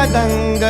madanga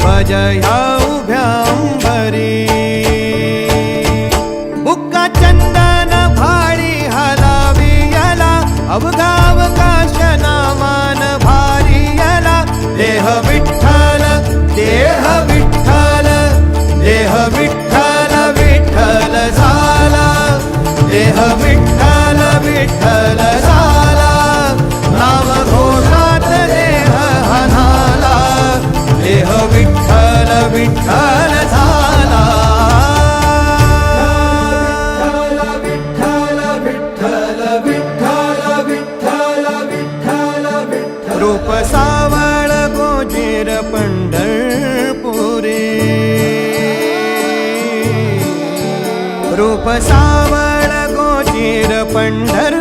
ध्वज ह्या उभ्या अंबरी. बुक्का चंदन भाडी हलावी याला अवघावकाश नामान भारी याला. देह विठ्ठल देह विठ्ठल देह विठ्ठल विठ्ठल झाला. देह विठ्ठल सावळ गोजीर पंढर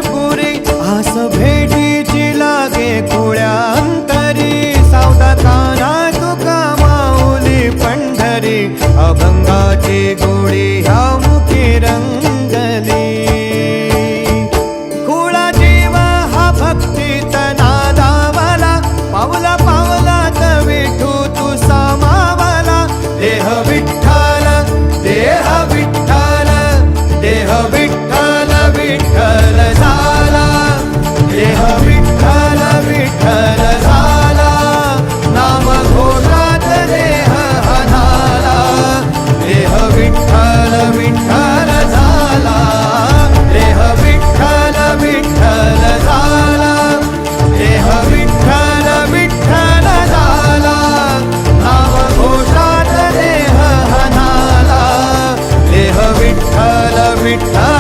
விட்டா